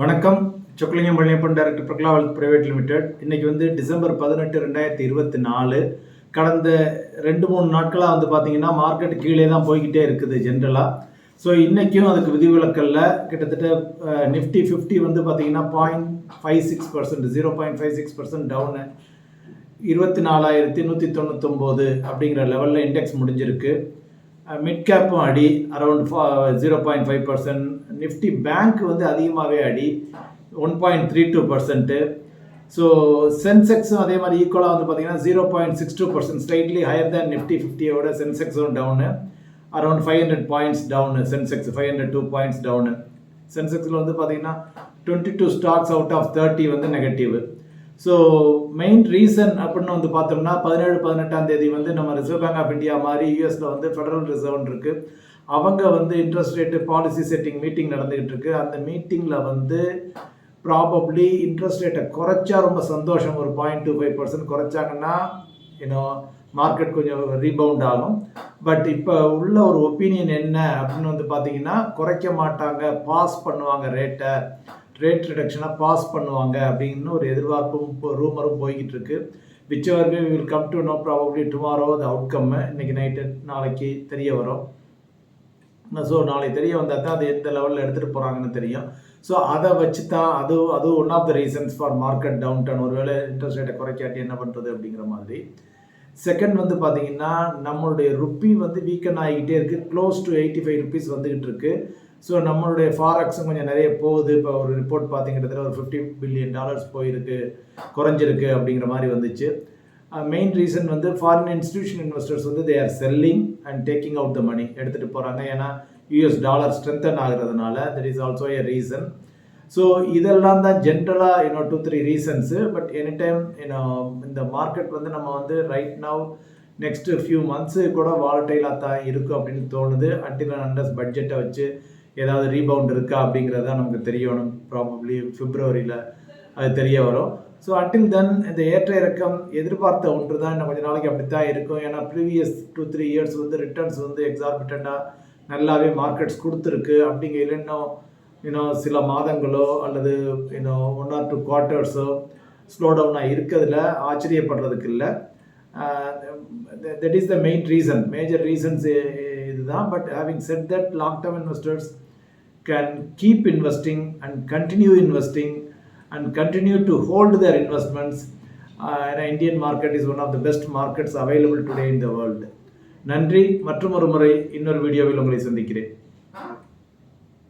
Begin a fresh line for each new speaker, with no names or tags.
வணக்கம். Chokkalingam Palaniappan director Prakala wealth private limited. இன்னைக்கு வந்து டிசம்பர் பதினெட்டு ரெண்டாயிரத்தி இருபத்தி நாலு. கடந்த ரெண்டு மூணு நாட்களாக வந்து பார்த்தீங்கன்னா மார்க்கெட் கீழே தான் போய்கிட்டே இருக்குது ஜென்ரலாக ஸோ இன்றைக்கும் அதுக்கு விதிவிலக்கல்ல கிட்டத்தட்ட நிஃப்டி ஃபிஃப்டி வந்து பார்த்தீங்கன்னா point five six percent zero point five six percent down இருபத்தி நாலாயிரத்தி நூற்றி தொண்ணூத்தொம்போது அப்படிங்கிற லெவலில் இண்டெக்ஸ் முடிஞ்சிருக்கு. மிட் கேப்பும் அடி around zero point five percent Nifty bank வந்து அதிகமாகவே அடி one point three two percent so சென்செக்ஸும் அதே மாதிரி ஈக்குவலாக வந்து பார்த்தீங்கன்னா zero point six two percent slightly higher than Nifty ஃபிஃப்டியோட சென்செக்ஸும் down around five hundred points down Sensex five hundred two points down சென்செக்ஸில் வந்து பார்த்தீங்கன்னா twenty two stocks out of thirty வந்து negative so main reason அப்படின்னு வந்து பார்த்தோம்னா பதினேழு பதினெட்டாம் தேதி வந்து நம்ம ரிசர்வ் பேங்க் ஆஃப் இந்தியா மாதிரி யூஎஸில் வந்து ஃபெடரல் ரிசர்வ் இருக்கு. அவங்க வந்து interest rate policy setting meeting நடந்துகிட்டு இருக்கு. அந்த மீட்டிங்கில் வந்து ப்ராபப்ளி இன்ட்ரெஸ்ட் ரேட்டை குறைச்சா ரொம்ப சந்தோஷம். ஒரு பாயிண்ட் டூ ஃபைவ் பர்சன்ட் குறைச்சாங்கன்னா இன்னும் மார்க்கெட் கொஞ்சம் ரீபவுண்ட் ஆகும். பட் இப்போ உள்ள ஒரு ஒப்பீனியன் என்ன அப்படின்னு வந்து பார்த்தீங்கன்னா குறைக்க மாட்டாங்க பாஸ் பண்ணுவாங்க ரேட்டை ரேட் ரிடக்ஷனாக பாஸ் பண்ணுவாங்க அப்படின்னு ஒரு எதிர்பார்ப்பும் இப்போ ரூமரும் போய்கிட்டு இருக்கு which we will come to know probably tomorrow அது அவுட்கம்மு இன்னைக்கு நைட்டு நாளைக்கு தெரிய வரும். ஸோ நாளைக்கு தெரிய வந்தால் தான் அது எந்த லெவலில் எடுத்துகிட்டு போகிறாங்கன்னு தெரியும். ஸோ அதை வச்சு தான் அது அது one of the reasons for market down down ஒருவேளை இன்ட்ரெஸ்ட் ரேட்டை குறைக்காட்டி என்ன பண்ணுறது அப்படிங்கிற மாதிரி. செகண்ட் வந்து பார்த்தீங்கன்னா நம்மளுடைய ருப்பி வந்து வீக்கன் ஆகிக்கிட்டே இருக்குது close to eighty five rupees வந்துக்கிட்டு இருக்குது ஸோ நம்மளுடைய ஃபாரக்ஸும் கொஞ்சம் நிறைய போகுது. இப்போ ஒரு ரிப்போர்ட் பார்த்தீங்கன்னா ஒரு ஃபிஃப்டி பில்லியன் டாலர்ஸ் போயிருக்கு குறைஞ்சிருக்கு அப்படிங்கிற மாதிரி வந்துச்சு. Uh, மெயின் ரீசன் வந்து ஃபாரின் இன்ஸ்டிடியூஷன் இன்வெஸ்டர்ஸ் வந்து they are selling and taking out the money எடுத்துகிட்டு போகிறாங்க ஏன்னா யூஎஸ் டாலர் ஸ்ட்ரென்தன் ஆகிறதுனால that is also a reason so இதெல்லாம் தான் ஜென்ரலாக இன்னும் two three reasons but any time இன்னும் இந்த மார்க்கெட் வந்து நம்ம வந்து right now next few months கூட வாலட்டைலாக தான் இருக்கும் அப்படின்னு தோணுது. அண்டில் அண்டர்ஸ் பட்ஜெட்டை வச்சு ஏதாவது ரீபவுண்ட் இருக்கா அப்படிங்கிறத நமக்கு தெரியணும். ப்ராபப்ளி பிப்ரவரியில் அது தெரிய வரும். ஸோ அட்டில் தென் இந்த ஏற்ற இறக்கம் எதிர்பார்த்த ஒன்று தான் இன்னும் கொஞ்சம் நாளைக்கு அப்படி தான் இருக்கும். ஏன்னா ப்ரீவியஸ் டூ த்ரீ இயர்ஸ் வந்து ரிட்டர்ன்ஸ் வந்து எக்ஸார்பிட்டண்ட்டாக நல்லாவே மார்க்கெட்ஸ் கொடுத்துருக்கு. அப்படிங்கையில் இன்னும் இன்னும் சில மாதங்களோ அல்லது இன்னும் ஒன் ஆர் டூ குவார்ட்டர்ஸோ ஸ்லோ டவுனாக இருக்கிறதுல ஆச்சரியப்படுறதுக்கு இல்லை. That is the main reason major reasons தான். But having said that long term investors can keep investing and continue investing and continue to hold their investments ஏன்னா Indian market is one of the best markets available today in the world நன்றி. மற்றும் ஒரு முறை இன்னொரு வீடியோவில் உங்களை சந்திக்கிறேன்.